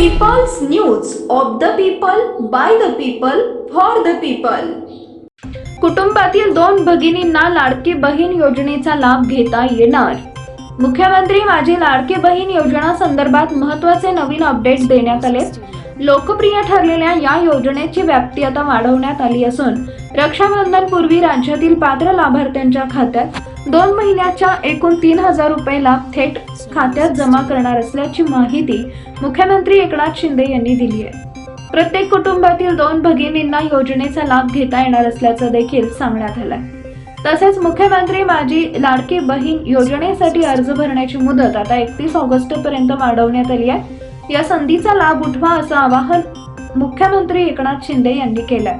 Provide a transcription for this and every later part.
People's news of the people by the people for the people कुटुंबातील दोन भगिनींना लाडकी बहीण योजनेचा लाभ घेता येणार. मुख्यमंत्री माझी लाडकी बहीण योजना संदर्भात महत्त्वाचे नवीन अपडेट देण्यात आले. लोकप्रिय ठरलेल्या या योजनेची व्याप्ती आता वाढवण्यात आली असून रक्षाबंधन पूर्वी राज्यातील पात्र लाभार्थ्यांच्या खात्यात दोन महिन्याच्या एकूण तीन हजार रुपये लाभ थेट खात्यात जमा करणार असल्याची माहिती मुख्यमंत्री एकनाथ शिंदे यांनी दिली आहे. प्रत्येक कुटुंबातील दोन भगिनींना योजनेचा लाभ घेता येणार असल्याचं देखील सांगण्यात आलंय. तसेच मुख्यमंत्री माझी लाडकी बहीण योजनेसाठी अर्ज भरण्याची मुदत आता एकतीस ऑगस्ट पर्यंत वाढवण्यात आली आहे. या संधीचा लाभ उठवा असं आवाहन मुख्यमंत्री एकनाथ शिंदे यांनी केलंय.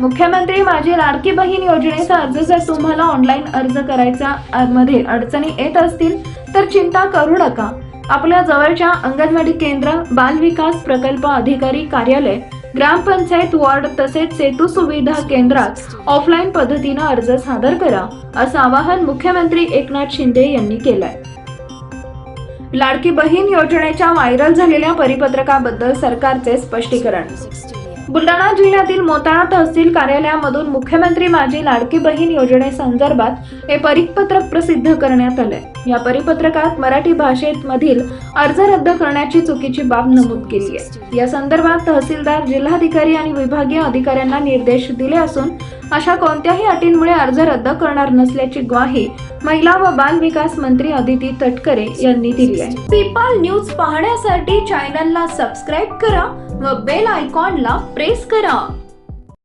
मुख्यमंत्री माझी लाडकी बहीण योजनेचा अर्ज जर तुम्हाला ऑनलाईन अर्ज करायचा मध्ये अडचणी येत असतील तर चिंता करू नका. आपल्या जवळच्या अंगणवाडी केंद्र बाल विकास प्रकल्प अधिकारी कार्यालय ग्रामपंचायत वॉर्ड तसेच सेतू सुविधा केंद्रात ऑफलाईन पद्धतीनं अर्ज सादर करा असं आवाहन मुख्यमंत्री एकनाथ शिंदे यांनी केलंय. लाडकी बहीण योजनेच्या व्हायरल झालेल्या परिपत्रकाबद्दल सरकारचे स्पष्टीकरण. बुलढाणा जिल्ह्यातील मोताळा तहसील कार्यालयामधून मुख्यमंत्री माझी लाडकी बहीण योजनेसंदर्भात हे परिपत्रक प्रसिद्ध करण्यात आले या परिपत्रकात मराठी भाषेत मधील अर्ज रद्द करण्याची चुकीची बाब नमूद केली आहे. या संदर्भात तहसीलदार जिल्हाधिकारी आणि विभागीय अधिकाऱ्यांना निर्देश दिले असून अशा कोणत्याही अटींमुळे अर्ज रद्द करणार नसल्याची ग्वाही महिला व बाल विकास मंत्री अदिती तटकरे यांनी दिली आहे. पीपल न्यूज पाहण्यासाठी चॅनलला सबस्क्राईब करा व बेल आयकॉनला प्रेस करा.